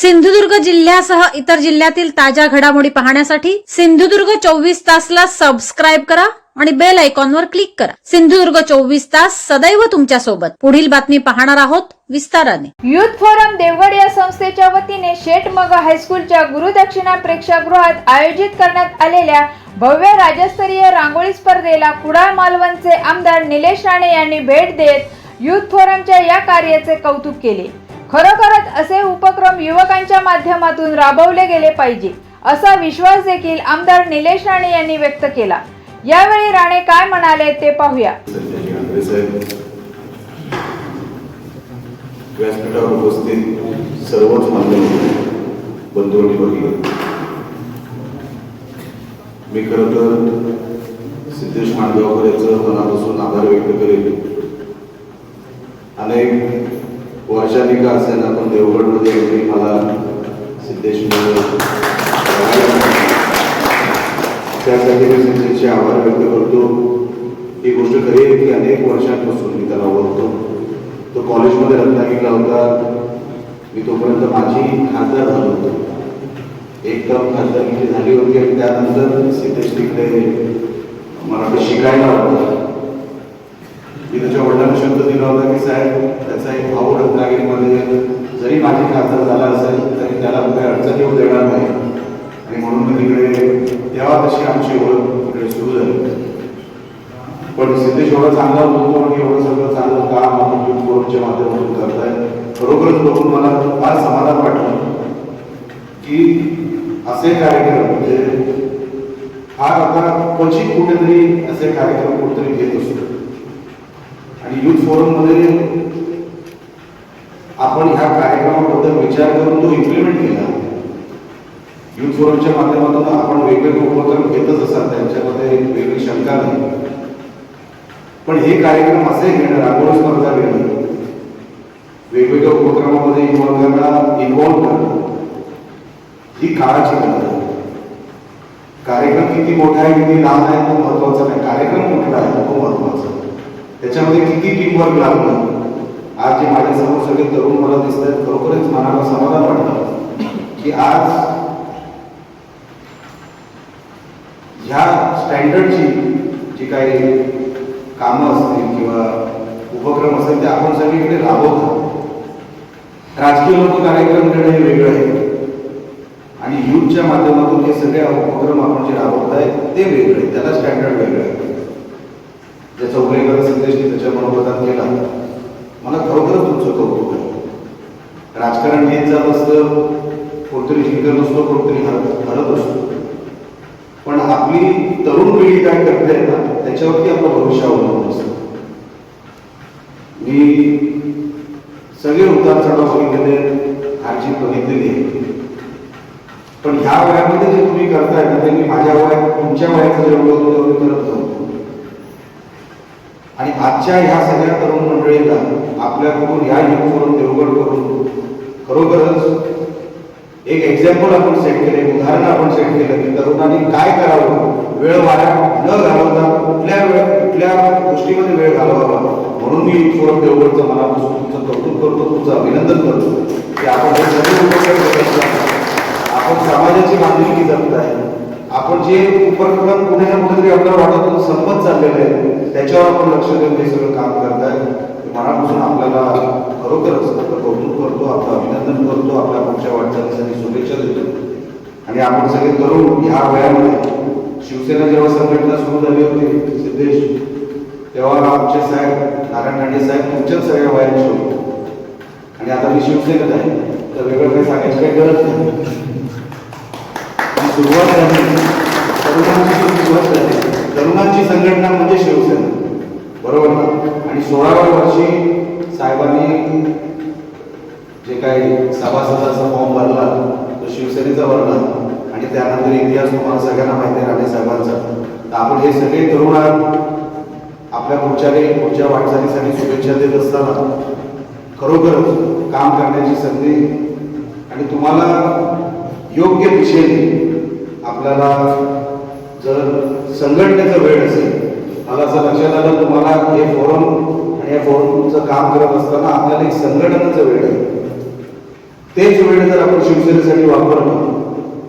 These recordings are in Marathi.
सिंधुदुर्ग जिल्ह्यासह इतर जिल्ह्यातील ताज्या घडामोडी पाहण्यासाठी सिंधुदुर्ग चोवीस तासला सबस्क्राईब करा आणि बेल आयकॉनवर क्लिक करा. सिंधुदुर्ग चोवीस तास सदैव तुमच्यासोबत. पुढील बातमी पाहणार आहोत विस्ताराने. युथ फोरम देवगड या संस्थेच्या वतीने शेटमग हायस्कूलच्या गुरुदक्षिणा प्रेक्षागृहात आयोजित करण्यात आलेल्या भव्य राज्यस्तरीय रांगोळी स्पर्धेला कुडाळ मालवणचे आमदार निलेश राणे यांनी भेट देत युथ फोरमच्या या कार्याचे कौतुक केले. खरोखरच असे उपक्रम युवकांच्या माध्यमातून राबवले गेले पाहिजे असा विश्वास देखील आमदार निलेश राणे यांनी व्यक्त केला. यावेळी राणे काय म्हणाले ते पाहूया. व्यासपीठावर उपस्थित सर्वच मान्यवर बंधू आणि मी खरं तर सिद्धेश मांडगावकर याचं मनापासून आभार व्यक्त करेन. अनेक वर्षांनी का आपण पण देवगडमध्ये एंट्री मला सिद्धेश त्यासाठी मी सिद्धेशचे आभार व्यक्त करतो. ही गोष्ट खरी आहे की अनेक वर्षांपासून मी त्याला ओळखतो. तो कॉलेजमध्ये रत्नागिरीला होता मी तोपर्यंत माझी खासदार झालो होतो. एक टर्म झाली होती आणि त्यानंतर सिद्धेश तिकडे मला शिकायला होता. शब्द दिला होता की साहेब त्याचा एक भाऊ रत्नागिरीमध्ये जरी माझी खासदार झाला असेल तरी त्याला काही अडचण येऊ देणार नाही. आणि म्हणून मी तिकडे तेव्हा तशी आमची ओळख तिकडे सुरू झाली. पण सिद्धेश एवढा चांगला बोलतो आणि एवढं सगळं चांगलं काम आपण युथ माध्यमातून करताय. खरोखरच बघून मला फार समाधान वाटलं की असे कार्यक्रम म्हणजे फार आता क्वचित कुठेतरी असे कार्यक्रम कुठेतरी घेत असतो. आणि युथ फोरममध्ये आपण ह्या कार्यक्रमाबद्दल विचार करून तो इम्प्लिमेंट केला. युथ फोरमच्या माध्यमातून आपण वेगवेगळे उपक्रम घेतच असाल त्यांच्यामध्ये वेगळी शंका नाही. पण हे कार्यक्रम असे घेणं रांगोळी स्पर्धा घेणं वेगवेगळ्या उपक्रमामध्ये युवकांना इन्व्हॉल्व करणं ही काळाची गरज आहे. कार्यक्रम किती मोठा आहे किती लहान आहे तो महत्त्वाचा नाही कार्यक्रम कुठला आहे तो महत्त्वाचा त्याच्यामध्ये किती टीमवर्क लागलं आज जे माझ्यासमोर सगळे तरुण मला दिसत आहेत खरोखरच मनाला समाधान वाटतं की आज ह्या स्टँडर्डची जी काही कामं असतील किंवा उपक्रम असतील ते आपण सगळीकडे राबवतो. राजकीय लोक कार्यक्रम करणे हे वेगळं आहे. आणि युथच्या माध्यमातून हे सगळे उपक्रम आपण जे राबवत आहे ते वेगळे आहे त्याला स्टँडर्ड वेगळं आहे. ज्याचा उल्लेख त्याच्या मनोगतात केला मला खरोखरच तुमचं कौतुक आहे. राजकारण घेत जात असतं कोणतरी जिंकत असतो कोणतरी हरत हरत असतो. पण आपली तरुण पिढी काय करते ना त्याच्यावरती आपलं भविष्य अवलंबून असतं. मी सगळे उतार चढाव बघितलेले आजी बघितलेली आहे. पण ह्या वयामध्ये जे तुम्ही करताय ना ते मी माझ्या वयात तुमच्या वयाचं जेवढं होतं तेवढं करत होतो आणि आजच्या ह्या सगळ्या तरुण मंडळीला आपल्याकडून या युगवरून देवगड करून खरोखरच एक एक्झाम्पल आपण सेट केले उदाहरण आपण सेट केलं की तरुणांनी काय करावं? वेळ वाया न घालवता कुठल्या वेळ कुठल्या गोष्टीमध्ये वेळ घालवावा? म्हणून मी युगवरून देवगडचं मला तुमचं कौतुक करतो तुमचं अभिनंदन करतो. की आपण हे सगळे उपक्रम आपण समाजाची बांधिलकी आहे आपण जे उपक्रम कुठे ना कुठेतरी आपल्या वाटत संपत चाललेलं आहे त्याच्यावर आपण लक्ष देऊन हे सगळं काम करताय. मनापासून आपल्याला खरोखरच कौतुक करतो आपलं अभिनंदन करतो आपल्या पुढच्या वाटचालीसाठी शुभेच्छा देतो. आणि आपण सगळे तरुण ह्या वयामध्ये शिवसेना जेव्हा संघटना सुरू झाली होती सिद्धेश तेव्हा आमचे साहेब नारायण राणे साहेब तुमच्याच सगळ्या वयाचे होते. आणि आता मी शिवसेनेत आहे तर वेगळं काही सांगायची काही गरज नाही. सुरुवात झाली. तरुणांची सुरुवात झाली. तरुणांची संघटना म्हणजे शिवसेना. बरोबर ना? आणि सोळाव्या वर्षी साहेबांनी जे काही सभासदाचा फॉर्म भरला तो शिवसेनेचा भरला. आणि त्यानंतर इतिहास तुम्हाला सगळ्यांना माहिती आहे राणे साहेबांचा. तर आपण हे सगळे तरुण आपल्या पुढच्या काही पुढच्या वाटचालीसाठी शुभेच्छा देत असताना खरोखरच काम करण्याची संधी आणि तुम्हाला योग्य दिशेने आपल्याला जर संघटनेचा वेळ असेल मला असं लक्षात आलं तुम्हाला हे फोरम आणि या फोरमचं काम करत असताना आपल्याला एक संघटनेचं वेळ आहे. तेच वेळ जर आपण शिवसेनेसाठी वापरलं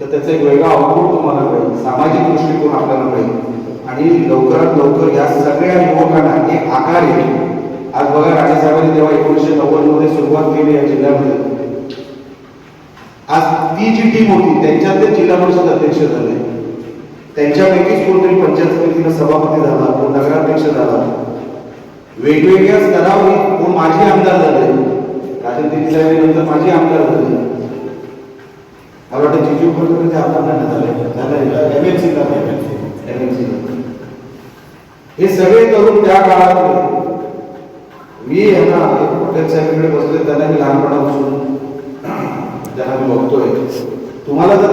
तर त्याचा एक वेगळा आउटपुट तुम्हाला मिळेल सामाजिक दृष्टिकोन आपल्याला मिळेल. आणि लवकरात लवकर या सगळ्या युवकांना एक आकार येईल. आज बघा राजेसाहेबांनी तेव्हा एकोणीसशे नव्वदमध्ये सुरुवात केली या जिल्ह्यामध्ये. आज ती जी टीम होती त्यांच्यात ते जिल्हा परिषद अध्यक्ष झाले. त्यांच्यापैकीच कोणतरी पंचायत समितीनं सभापती झाला कोण नगराध्यक्ष झाला. वेगवेगळ्या स्तरावर कोण माजी आमदार झाले. राजन साहेब नंतर माजी आमदार झाले. मला वाटतं जिजू पण ते आमदार नाही झाले. झाले. एमएलसी एमएलसी हे सगळे तरुण त्या काळात मी यांना पटेल साहेबांकडे बसले त्यांना मी लहानपणापासून ज्यांना मी बघतोय. तुम्हाला जर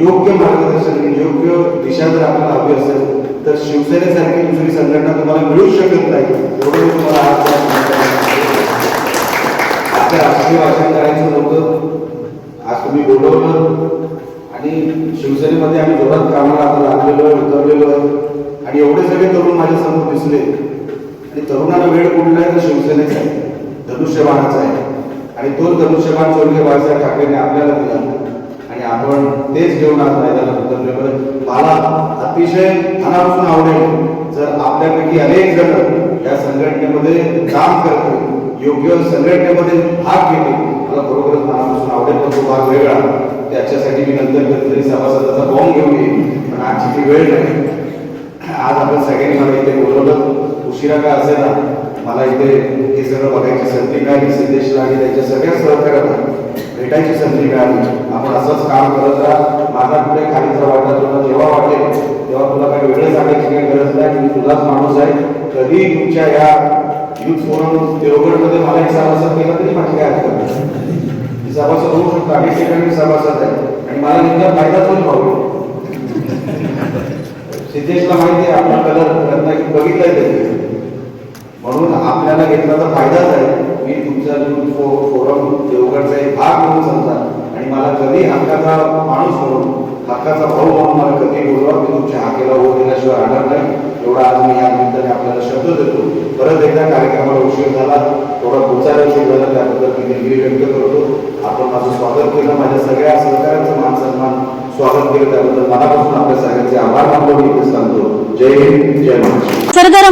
योग्य मार्गदर्शन योग्य दिशा जर आपल्याला हवी असेल तर शिवसेनेसारखी दुसरी संघटना तुम्हाला मिळू शकत नाही. एवढं तुम्हाला आपल्या राष्ट्रीय भाषण करायचं नव्हतं आज तुम्ही बोलवलं आणि शिवसेनेमध्ये आम्ही जोरात कामाला आपण लागलेलो आहे उतरलेलो आहे. आणि एवढे सगळे तरुण माझ्यासमोर दिसले. आणि तरुणाला वेळ कुठला आहे तर शिवसेनेचा आहे धनुष्यबाणाचा आहे. आणि तोच धनुष्यबाण स्वर्गीय बाळासाहेब ठाकरेंनी आपल्याला दिला आणि आपण तेच घेऊन आज मैदानात उतरलेलो मला अतिशय मनापासून आवडेल जर आपल्यापैकी अनेक जण या संघटनेमध्ये काम करतील योग्य संघटनेमध्ये भाग घेतील. मला खरोखरच मनापासून आवडेल पण तो भाग वेगळा. त्याच्यासाठी मी नंतर कधीतरी सभासदाचा बॉम्ब घेऊन येईल पण आजची ती वेळ नाही. आज आपण सगळ्यांनी मला इथे बोलवलं. उशिरा का असेल ना मला इथे हे सगळं बघायची संधी मिळाली सिद्धेशला आणि त्यांच्या सगळ्या सहकार्यांना भेटायची संधी मिळाली. आपण असंच काम करत राहा. माझा पुढे जर वाटला तुला जेव्हा वाटेल तेव्हा तुला काही वेगळं सांगायची काही गरज नाही. मी तुलाच माणूस आहे. कधी तुमच्या या युथ फोरम देवगडमध्ये मला एक सभासद केला तरी माझी काय हरकत मी सभासद होऊ शकतो. अनेक ठिकाणी सभासद आहे. आणि मला नेमका फायदाच होईल भाऊ सिद्धेशला माहिती आहे आपला कलर रत्नागिरी बघितलाय त्याने. म्हणून आपल्याला घेतला तर फायदाच आहे. मी तुमचा युथ फोरम देवगडचा एक भाग म्हणून समजा आणि मला कधी हक्काचा माणूस म्हणून हक्काचा भाऊ म्हणून मला कधी बोलवा मी तुमच्या हाकेला हो दिल्याशिवाय राहणार नाही. एवढा आज मी या निमित्ताने आपल्याला शब्द देतो. परत एकदा कार्यक्रमाला उशीर झाला. थोडा पुढचा उशीर झाला. त्याबद्दल मी दिलगिरी व्यक्त करतो. आपण माझं स्वागत केलं. माझ्या सगळ्या सहकार्यांचं मान सन्मान स्वागत केलं. त्याबद्दल मनापासून आपल्या सगळ्यांचे आभार मानतो. मी सांगतो जय हिंद. जय महाराष्ट्र.